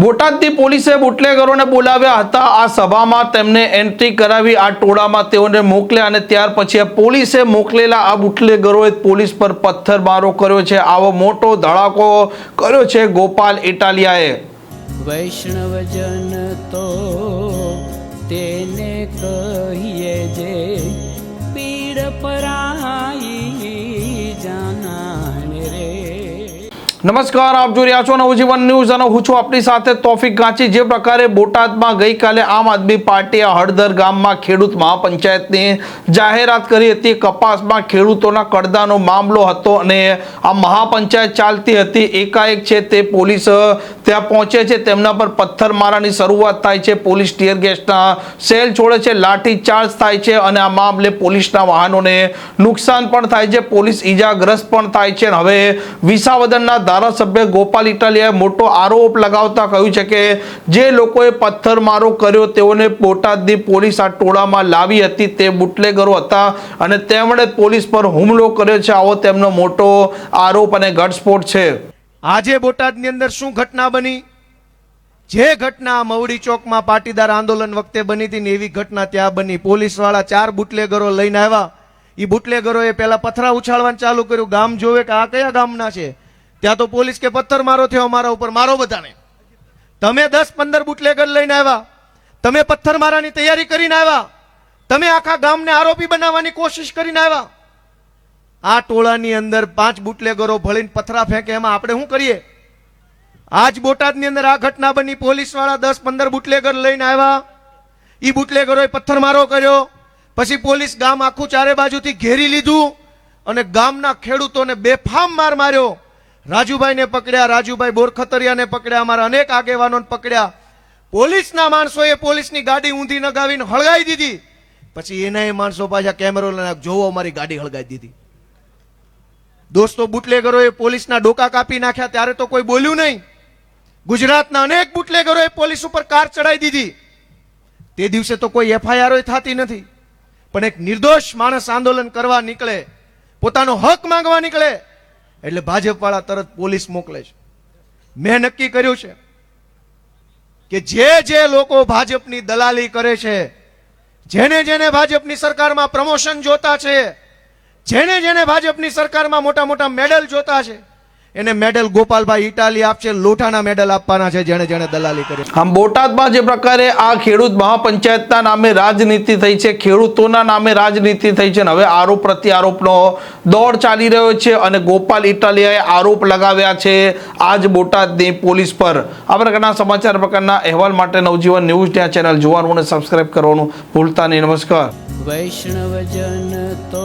બોટાદની પોલીસે બુટલેગરોને બોલાવ્યા હતા. આ સભામાં તેમને એન્ટ્રી કરાવી આ ટોળામાં તેઓને મોકલ્યા અને ત્યાર પછી પોલીસે મોકલેલા આ બુટલેગરોએ પોલીસ પર પથ્થરમારો કર્યો છે. આવો મોટો ધડાકો કર્યો છે ગોપાલ ઇટાલિયાએ. વૈષ્ણવજન તો તેને કહીએ જે પીડ પરાઈ નમસ્કાર, આપ જોઈ રહ્યા છો નવજીવન ન્યૂઝ અને હું છું આપણી સાથે તોફિક ગાંચી. જે પ્રકારે બોટાદમાં ગઈકાલે આમ આદમી પાર્ટીએ હળદર ગામમાં ખેડૂત મહાપંચાયતની જાહેરાત કરી હતી. કપાસમાં ખેડૂતોના કડદાનો મામલો હતો અને આ મહાપંચાયત ચાલતી હતી. એકાએક છે તે પોલીસ ત્યાં પહોંચે છે. તેમના પર પથ્થરમારાની શરૂઆત થાય છે. પોલીસ ટીયર ગેસના સેલ છોડે છે. લાઠી ચાર્જ થાય છે અને આ મામલે પોલીસના વાહનોને નુકસાન પણ થાય છે. પોલીસ ઈજાગ્રસ્ત પણ થાય છે. અને હવે વિસાવદનના ધારાસભ્ય ગોપાલ ઇટાલિયાએ મોટો આરોપ લગાવતા કહ્યું છે કે જે લોકોએ પથ્થરમારો કર્યો તેઓને બોટાદની પોલીસ આ ટોળામાં લાવી હતી. તે બુટલેગરો હતા અને તેમણે પોલીસ પર હુમલો કર્યો છે. આવો તેમનો મોટો આરોપ અને ઘટસ્ફોટ છે. આજે બોટાદની અંદર શું ઘટના બની? જે ઘટના મવડી ચોકમાં પાટીદાર આંદોલન વખતે બની હતી ને એવી ઘટના ત્યાં બની. પોલીસવાળા ચાર બુટલેગરો લઈને આવ્યા. એ બુટલેગરોએ પહેલાં પથરા ઉછાળવાનું ચાલુ કર્યું. ગામ જોવે કે આ કયા ગામના છે? ત્યાં તો પોલીસ કે પથ્થર મારો થયો અમારા ઉપર, મારો બધાને. તમે દસ પંદર બુટલેગર લઈને આવ્યા. તમે પથ્થર મારાની તૈયારી કરીને આવ્યા. તમે આખા ગામને આરોપી બનાવવાની કોશિશ કરીને આવ્યા. આ ટોળાની અંદર પાંચ બુટલેગરો ભળીને પથરા ફેંકે, એમાં આપણે શું કરીએ? આજ બોટાદની અંદર આ ઘટના બની. પોલીસવાળા દસ પંદર બુટલેગર લઈને આવ્યા. એ બુટલેગરોએ પથ્થરમારો કર્યો. પછી પોલીસ ગામ આખું ચારે બાજુથી ઘેરી લીધું અને ગામના ખેડૂતોને બેફામ માર માર્યો. રાજુભાઈને પકડ્યા, રાજુભાઈ બોરખતરિયાને પકડ્યા, અમારા અનેક આગેવાનોને પકડ્યા. પોલીસના માણસોએ પોલીસની ગાડી ઊંધી નગાવીને હળગાવી દીધી. પછી એના માણસો પાછા કેમેરો લઈને જોવો અમારી ગાડી હળગાવી દીધી. દોસ્તો, બુટલેગરોએ પોલીસના ડોકા કાપી નાખ્યા, ત્યારે તો કોઈ બોલ્યું નહીં. ગુજરાતના અનેક બુટલેગરોએ પોલીસ ઉપર કાર ચડાવી દીધી. તે દિવસે તો કોઈ એફઆઈઆર થતી નથી. પણ એક નિર્દોષ માણસ આંદોલન કરવા નીકળે, પોતાનો હક માંગવા નીકળે એટલે ભાજપવાળા તરત પોલીસ મોકલે છે. મેં નક્કી કર્યું છે કે જે જે લોકો ભાજપની દલાલી કરે છે, જેને જેને ભાજપની સરકારમાં પ્રમોશન જોતા છે, જેને જેને ભાજપની સરકારમાં મોટા મોટા મેડલ જોતા છે એને મેડલ ગોપાલભાઈ ઇટાલી આપશે લોટાના મેડલ આપવાના છે જેણે જેણે દલાલી કરી. આમ બોટાદમાં જે પ્રકારે આ ખેડૂત મહાપંચાયતના નામે રાજનીતિ થઈ છે ખેડૂતોના નામે રાજનીતિ થઈ છે અને હવે આરોપ પ્રત્યારોપનો દોડ ચાલી રહ્યો છે અને ગોપાલ ઇટાલિયાએ આરોપ લગાવ્યા છે આજ બોટાદની પોલીસ પર. આ પ્રકારના સમાચાર પ્રકારના અહેવાલ માટે નવજીવન ન્યૂઝ ત્યાં ચેનલ જોવાનું અને સબસ્ક્રાઈબ કરવાનું ભૂલતા નહીં. નમસ્કાર. વૈષ્ણવજન તો